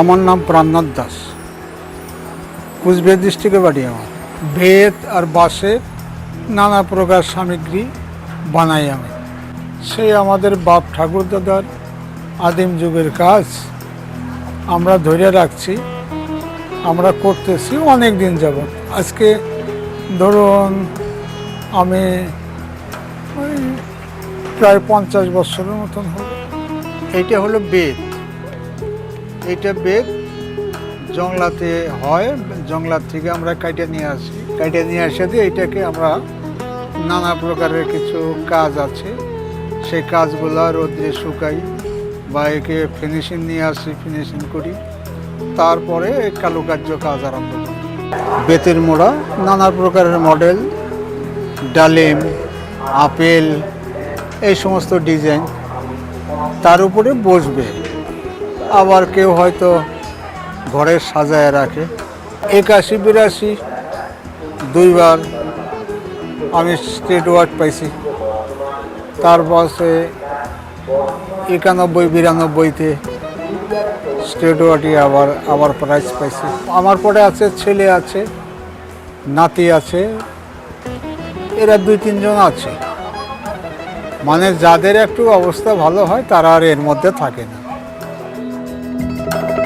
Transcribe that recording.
আমার নাম প্রাণনাথ দাস। কুচবিহার ডিস্ট্রিক্টে বাড়ি আমার। বেত আর বাঁশের নানা প্রকার সামগ্রী বানাই আমি। সেই আমাদের বাপ ঠাকুর দাদার আদিম যুগের কাজ আমরা ধরে রাখছি, আমরা করতেছি অনেক দিন যাব আজকে ধরুন আমি প্রায় পঞ্চাশ বছরের মতন হবে এইটা হলো বেদ। এইটা বেদ জংলাতে হয়, জংলার থেকে আমরা কাইটে নিয়ে আসি। কাইটে নিয়ে আসে দিয়ে এইটাকে আমরা নানা প্রকারের কিছু কাজ আছে। সেই কাজগুলো রোদ্রে শুকাই বা একে ফিনিশিং নিয়ে আসি ফিনিশিং করি। তারপরে এই কারুকার্য কাজ আরম্ভ করি। বেতের মোড়া, নানা প্রকারের মডেল, ডালিম, আপেল, এই সমস্ত ডিজাইন। তার উপরে বসবে। আবার কেউ হয়তো ঘরে সাজায় রাখে। একাশি, বিরাশি, দুইবার আমি স্টেট ওয়ার্ড পাইছি। তার পাশে একানব্বই, বিরানব্বইতে স্টেট ওয়ার্ডে আবার আবার প্রাইজ পাইছি। আমার পরে আছে, ছেলে আছে, নাতি আছে, এরা দুই, তিনজন আছে। মানে যাদের একটু অবস্থা ভালো হয়, তারা আর এর মধ্যে থাকে না। Thank you.